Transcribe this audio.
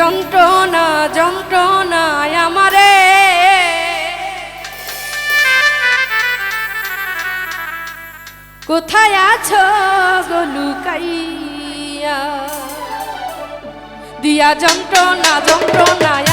যন্ত্রণা যন্ত্রণায় আমারে। কোথায় আছো গলুকাইয়া দিয়া যন্ত্রণা যন্ত্রণায়